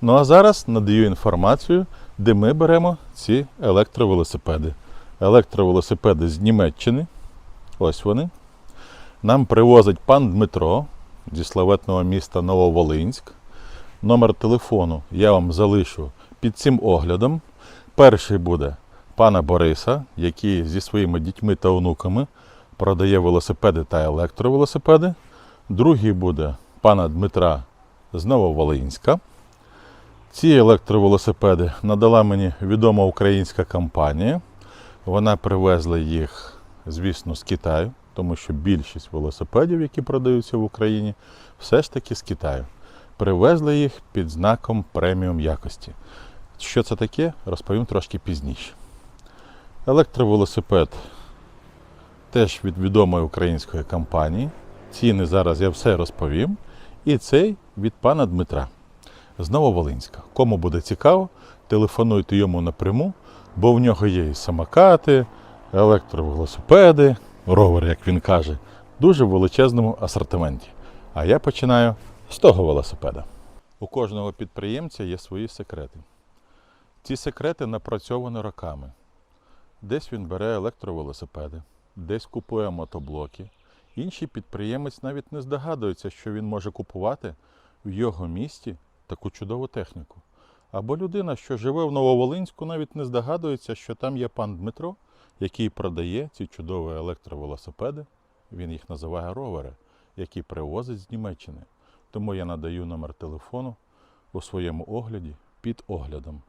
Ну а зараз надаю інформацію, де ми беремо ці електровелосипеди. Електровелосипеди з Німеччини. Ось вони. Нам привозить пан Дмитро зі славетного міста Нововолинськ. Номер телефону я вам залишу під цим оглядом. Перший буде пана Бориса, який зі своїми дітьми та онуками продає велосипеди та електровелосипеди. Другий буде пана Дмитра з Нововолинська. Ці електровелосипеди надала мені відома українська компанія. Вона привезла їх, звісно, з Китаю, тому що більшість велосипедів, які продаються в Україні, все ж таки з Китаю. Привезли їх під знаком преміум якості. Що це таке, розповім трошки пізніше. Електровелосипед теж від відомої української компанії. Ціни зараз я все розповім. І цей від пана Дмитра з Нововолинська. Кому буде цікаво, телефонуйте йому напряму, бо в нього є і самокати, електровелосипеди, ровер, як він каже, дуже в величезному асортименті. А я починаю з того велосипеда. У кожного підприємця є свої секрети. Ці секрети напрацьовані роками. Десь він бере електровелосипеди, десь купує мотоблоки. Інший підприємець навіть не здогадується, що він може купувати в його місті таку чудову техніку. Або людина, що живе в Нововолинську, навіть не здогадується, що там є пан Дмитро, який продає ці чудові електровелосипеди. Він їх називає ровери, які привозить з Німеччини. Тому я надаю номер телефону у своєму огляді під оглядом.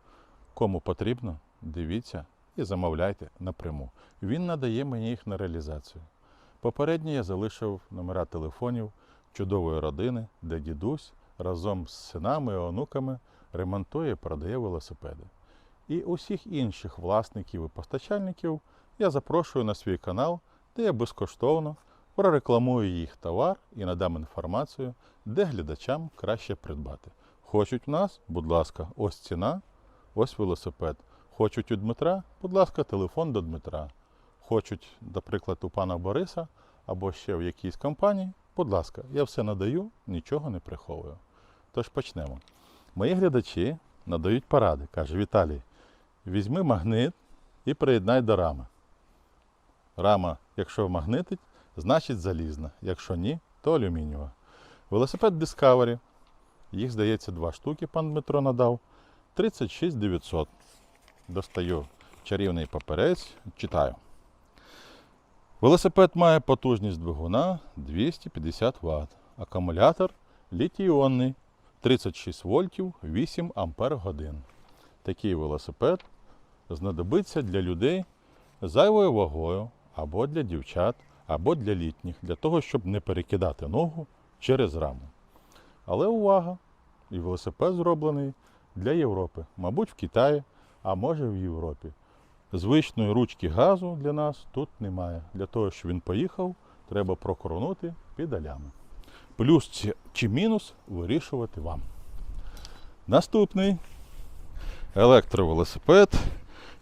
Кому потрібно, дивіться і замовляйте напряму. Він надає мені їх на реалізацію. Попередньо я залишив номера телефонів чудової родини, де дідусь разом з синами і онуками ремонтує і продає велосипеди. І усіх інших власників і постачальників я запрошую на свій канал, де я безкоштовно прорекламую їх товар і надам інформацію, де глядачам краще придбати. Хочуть в нас, будь ласка, ось ціна, ось велосипед. Хочуть у Дмитра, будь ласка, телефон до Дмитра. Хочуть, наприклад, у пана Бориса або ще в якійсь компанії, будь ласка, я все надаю, нічого не приховую. Тож почнемо. Мої глядачі надають поради. Каже, Віталій, візьми магнит і приєднай до рами. Рама, якщо магнитить, значить залізна. Якщо ні, то алюмінієва. Велосипед Discovery. Їх, здається, два штуки пан Дмитро надав. 36 900. Достаю чарівний паперець, читаю. Велосипед має потужність двигуна 250 Вт. Акумулятор літій-іонний 36 вольтів 8 ампер годин. Такий велосипед знадобиться для людей зайвою вагою або для дівчат, або для літніх, для того, щоб не перекидати ногу через раму. Але увага! І велосипед зроблений для Європи, мабуть, в Китаї, а може в Європі. Звичної ручки газу для нас тут немає. Для того, щоб він поїхав, треба прокорнути педалями. Плюс чи- мінус вирішувати вам. Наступний електровелосипед,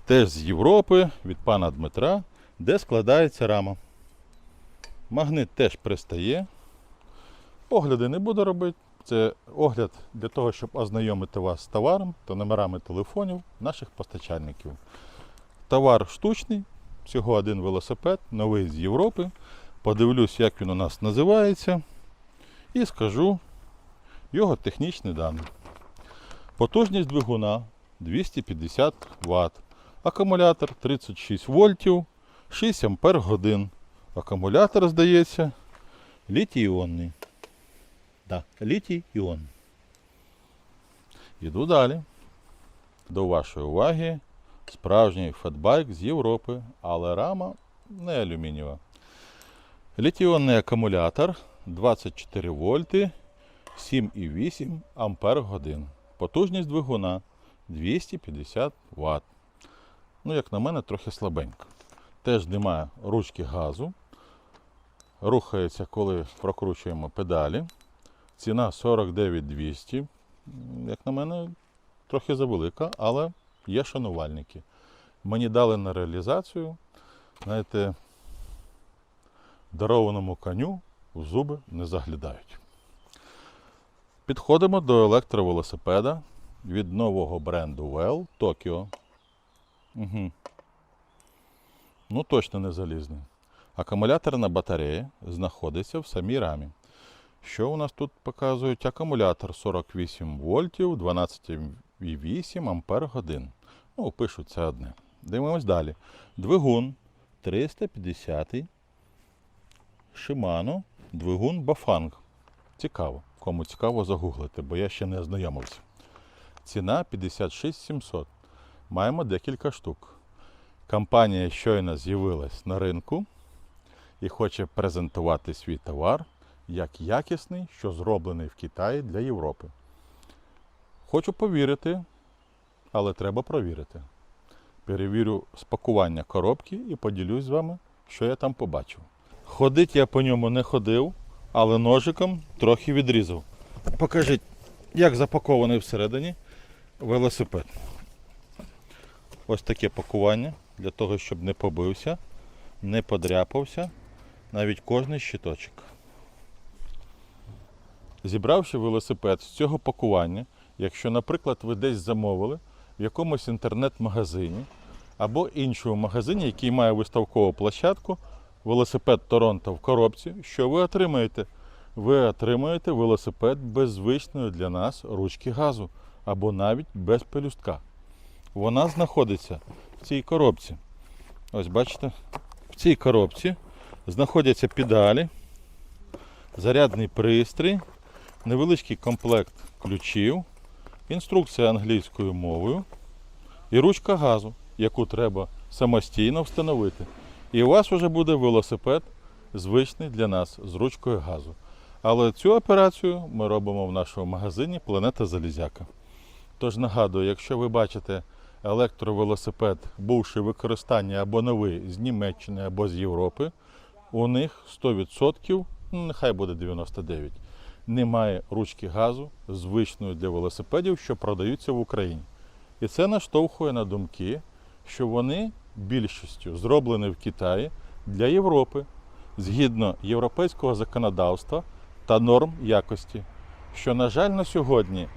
теж з Європи від пана Дмитра, де складається рама. Магнит теж пристає. Огляди не буду робити. Це огляд для того, щоб ознайомити вас з товаром та номерами телефонів наших постачальників. Товар штучний, всього один велосипед, новий з Європи. Подивлюсь, як він у нас називається, і скажу його технічні дані. Потужність двигуна 250 Вт. Акумулятор 36 вольтів, 6 ампер годин. Акумулятор, здається, літій-іонний. Да, літій-іон. Іду далі. До вашої уваги справжній фетбайк з Європи, але рама не алюмінієва. Літіонний акумулятор 24 вольти 7,8 ампер годин. Потужність двигуна 250 Вт. Ну, як на мене, трохи слабенько. Теж немає ручки газу. Рухається, коли прокручуємо педалі. Ціна 49 200. М, Як на мене, трохи завелика, але є шанувальники. Мені дали на реалізацію, знаєте, дарованому коню в зуби не заглядають. Підходимо до електровелосипеда від нового бренду Well Tokyo. Угу. Ну, точно не залізний. Акумуляторна батарея знаходиться в самій рамі. Що у нас тут показують? Акумулятор 48 вольтів, 12,8 ампер годин. Ну, пишуть це одне. Дивимось далі. Двигун 350 Shimano, двигун Bafang. Цікаво. Кому цікаво загуглити, бо я ще не ознайомився. Ціна 56 700. Маємо декілька штук. Компанія щойно з'явилась на ринку і хоче презентувати свій товар як якісний, що зроблений в Китаї для Європи. Хочу повірити, але треба провірити. Перевірю спакування коробки і поділюсь з вами, що я там побачив. Ходить я по ньому не ходив, але ножиком трохи відрізав. Покажіть, як запакований всередині велосипед. Ось таке пакування для того, щоб не побився, не подряпався, навіть кожний щиточок. Зібравши велосипед з цього пакування, якщо, наприклад, ви десь замовили в якомусь інтернет-магазині або іншому магазині, який має виставкову площадку, велосипед Торонто в коробці, що ви отримаєте? Ви отримаєте велосипед без звичної для нас ручки газу або навіть без пелюстка. Вона знаходиться в цій коробці. Ось бачите, в цій коробці знаходяться педалі, зарядний пристрій, невеличкий комплект ключів, інструкція англійською мовою і ручка газу, яку треба самостійно встановити. І у вас вже буде велосипед звичний для нас з ручкою газу. Але цю операцію ми робимо в нашому магазині Планета Залізяка. Тож нагадую, якщо ви бачите електровелосипед, бувши в використанні або новий з Німеччини або з Європи, у них 100%, ну нехай буде 99%, немає ручки газу звичної для велосипедів, що продаються в Україні. І це наштовхує на думки, що вони більшістю зроблені в Китаї для Європи згідно європейського законодавства та норм якості, що, на жаль, на сьогодні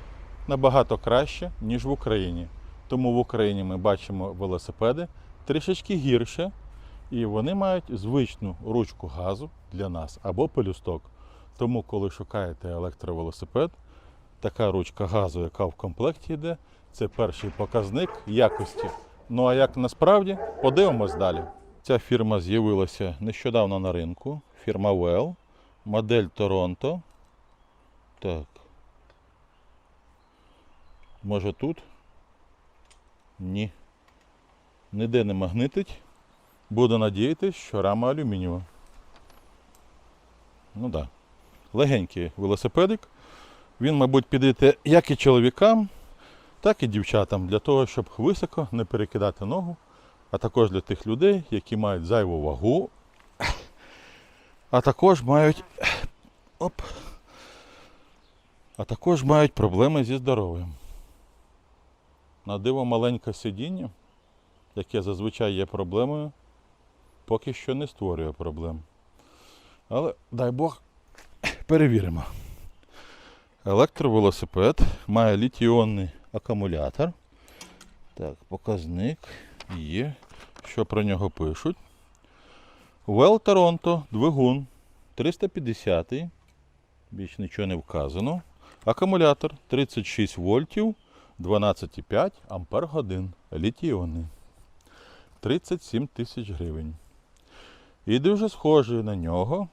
набагато краще, ніж в Україні. Тому в Україні ми бачимо велосипеди трішечки гірше, і вони мають звичну ручку газу для нас або пелюсток. Тому, коли шукаєте електровелосипед, така ручка газу, яка в комплекті йде, це перший показник якості. Ну а як насправді, подивимось далі. Ця фірма з'явилася нещодавно на ринку. Фірма Well, модель Торонто. Так. Може тут? Ні. Ніде не магнитить. Буду надіятися, що рама алюмінієва. Ну так. Да. Легенький велосипедик. Він, мабуть, підійде як і чоловікам, так і дівчатам, для того, щоб високо не перекидати ногу, а також для тих людей, які мають зайву вагу, а також мають. Оп. А також мають проблеми зі здоров'ям. На диво маленьке сидіння, яке зазвичай є проблемою, поки що не створює проблем. Але дай Бог перевіримо. Електровелосипед має літіонний акумулятор. Так, показник є. Що про нього пишуть? Well Toronto, двигун 350. Більш нічого не вказано. Акумулятор 36 вольтів, 12,5 ампер годин. Літіонний. 37 тисяч гривень. І дуже схожий на нього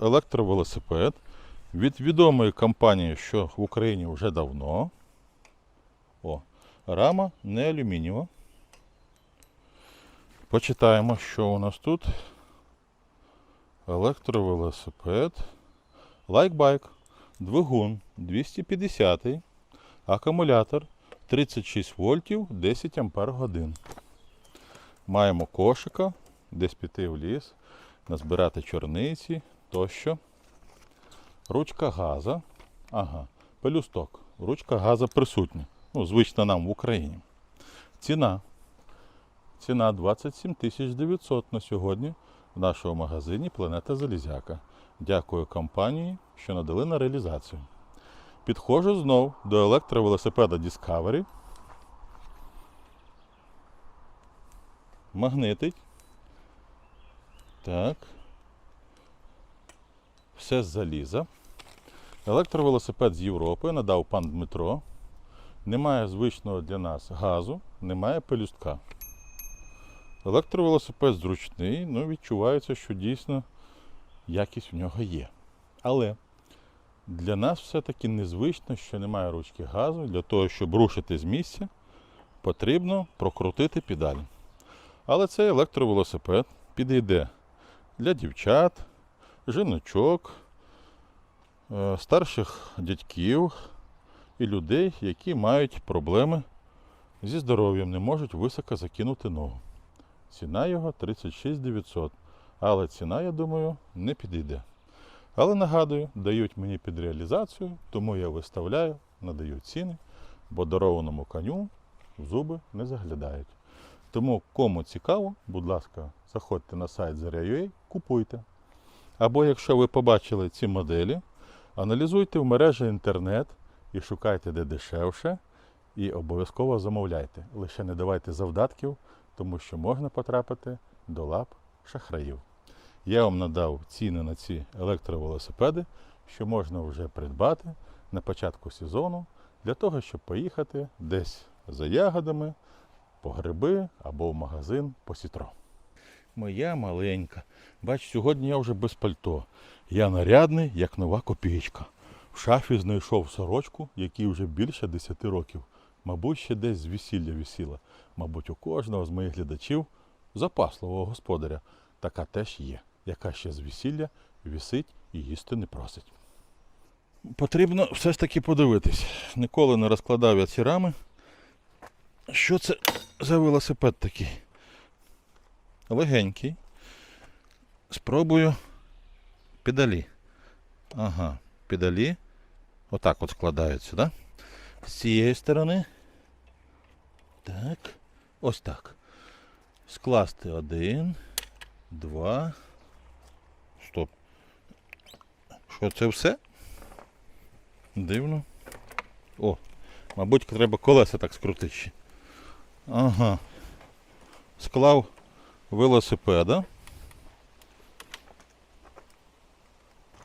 електровелосипед від відомої компанії, що в Україні вже давно. О, рама не алюмінієва. Почитаємо, що у нас тут. Електровелосипед. Лайкбайк. Двигун 250. Акумулятор 36 вольтів 10 ампер годин. Маємо кошика, десь піти в ліс, назбирати чорниці тощо. Ручка газа. Ага, пелюсток. Ручка газа присутня. Ну, звична нам в Україні. Ціна. Ціна 27 900 на сьогодні в нашому магазині Планета Залізяка. Дякую компанії, що надали на реалізацію. Підходжу знов до електровелосипеда Discovery. Магнитить. Так. Все з заліза. Електровелосипед з Європи надав пан Дмитро. Немає звичного для нас газу, немає пелюстка. Електровелосипед зручний, ну відчувається, що дійсно якість в нього є. Але для нас все-таки незвично, що немає ручки газу. Для того, щоб рушити з місця, потрібно прокрутити педалі. Але цей електровелосипед підійде для дівчат, жіночок, е, старших дядьків і людей, які мають проблеми зі здоров'ям, не можуть високо закинути ногу. Ціна його 36 900. Але ціна, я думаю, не підійде. Але нагадую, дають мені під реалізацію, тому я виставляю, надаю ціни, бо дарованому коню зуби не заглядають. Тому кому цікаво, будь ласка, заходьте на сайт Заря.ua, купуйте. Або якщо ви побачили ці моделі, аналізуйте в мережі інтернет і шукайте де дешевше, і обов'язково замовляйте. Лише не давайте завдатків, тому що можна потрапити до лап шахраїв. Я вам надав ціни на ці електровелосипеди, що можна вже придбати на початку сезону для того, щоб поїхати десь за ягодами, по гриби або в магазин по сітро. Моя маленька. Бач, сьогодні я вже без пальто. Я нарядний, як нова копійка. В шафі знайшов сорочку, якій вже більше 10 років. Мабуть, ще десь з весілля висіла. Мабуть, у кожного з моїх глядачів запасливого господаря така теж є, яка ще з весілля вісить і їсти не просить. Потрібно все ж таки подивитись. Ніколи не розкладав я ці рами. Що це за велосипед такий? Легенький. Спробую педалі. Ага, педалі. Отак от складаються, да? З цієї сторони. Так. Ось так. Скласти один, два. Стоп. Що це все? Дивно. О, мабуть, треба колеса так скрутити. Ага. Склав велосипеда.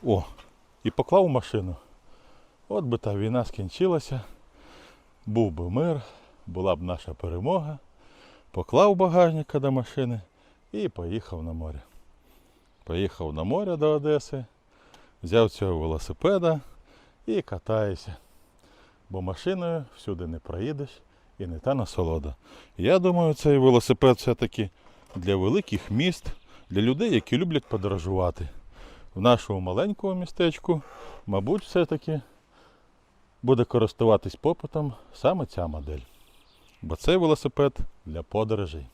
О, і поклав в машину. От би та війна скінчилася, був би мир, була б наша перемога. Поклав багажника до машини і поїхав на море. Поїхав на море до Одеси, взяв цього велосипеда і катаюся. Бо машиною всюди не проїдеш і не та насолода. Я думаю, цей велосипед все-таки для великих міст, для людей, які люблять подорожувати. В нашому маленькому містечку, мабуть, все-таки буде користуватись попитом саме ця модель. Бо цей велосипед для подорожей.